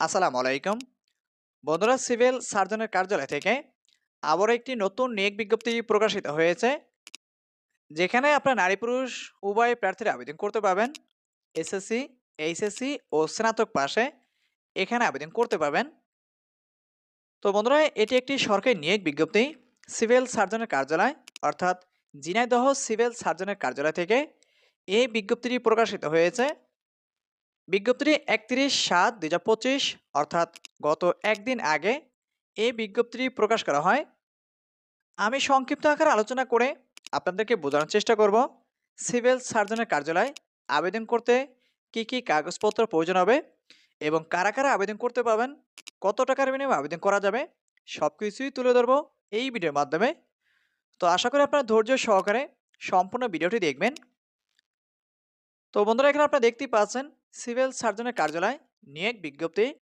আসসালামু আলাইকুম। বন্ধুরা, সিভিল সার্জনের কার্যালয় থেকে আবারও একটি নতুন নিয়োগ বিজ্ঞপ্তি প্রকাশিত হয়েছে, যেখানে আপনার নারী পুরুষ উভয় প্রার্থীরা আবেদন করতে পারবেন। এসএসসি, এইচএসসি ও স্নাতক পাশে এখানে আবেদন করতে পারবেন। তো বন্ধুরা, এটি একটি সরকারি নিয়োগ বিজ্ঞপ্তি সিভিল সার্জনের কার্যালয়, অর্থাৎ ঝিনাইদহ সিভিল সার্জনের কার্যালয় থেকে এই বিজ্ঞপ্তিটি প্রকাশিত হয়েছে। বিজ্ঞপ্তিটি একত্রিশ সাত দুই অর্থাৎ গত একদিন আগে এই বিজ্ঞপ্তিটি প্রকাশ করা হয়। আমি সংক্ষিপ্ত আকারে আলোচনা করে আপনাদেরকে বোঝানোর চেষ্টা করব। সিভিল সার্জনের কার্যালয় আবেদন করতে কি কি কাগজপত্র প্রয়োজন হবে এবং কারা কারা আবেদন করতে পারবেন, কত টাকার বিনিময়ে আবেদন করা যাবে সব কিছুই তুলে ধরবো এই ভিডিওর মাধ্যমে। তো আশা করি আপনারা ধৈর্য সহকারে সম্পূর্ণ ভিডিওটি দেখবেন। তো বন্ধুরা এখানে আপনারা দেখতেই পাচ্ছেন সিভিল সার্জনের কার্যালয় নিয়োগ বিজ্ঞপ্তি।